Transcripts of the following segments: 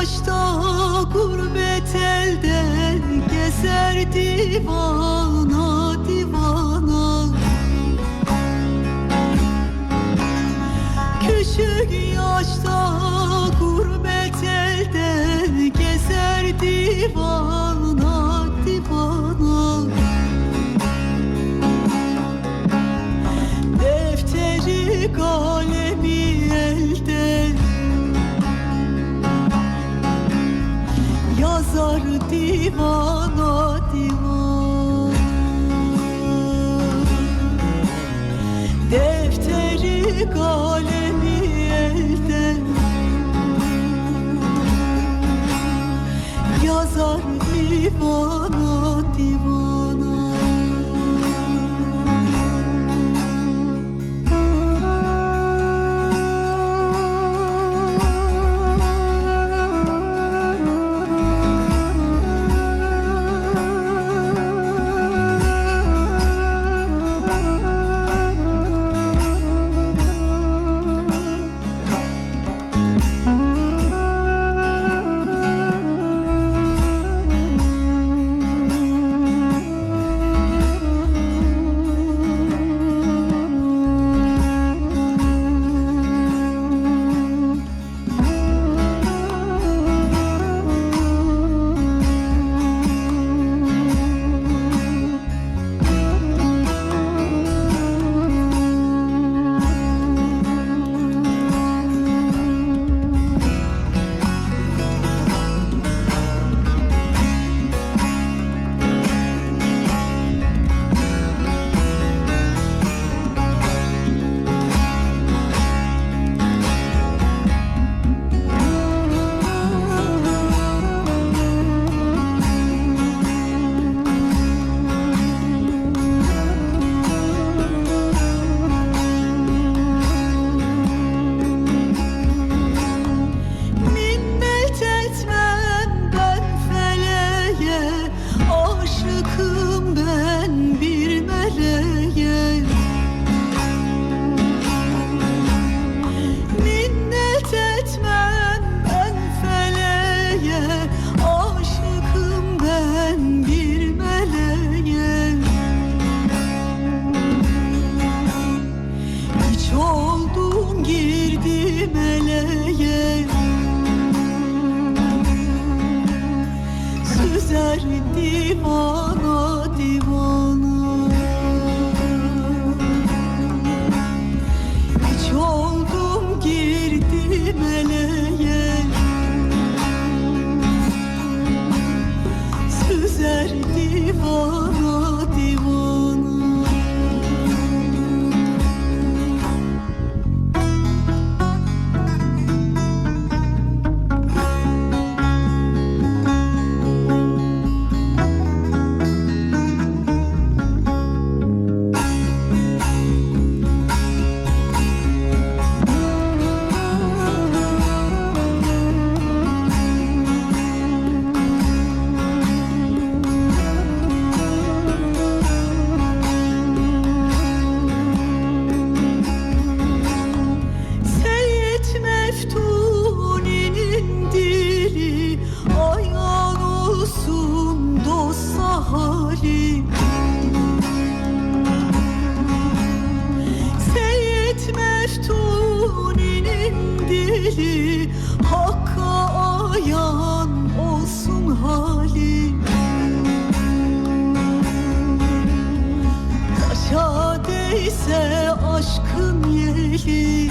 yaşta gurbet elden Gezer divana Yazar divana divana Süzer divana divana Dili Hakka ayağın olsun hali. Taşa değse aşkın yeli.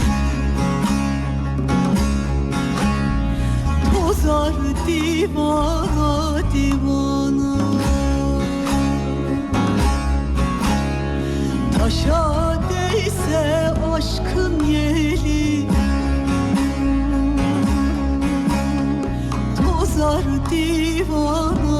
Tozar divana divana. Taşa değse aşkın yeli yar divana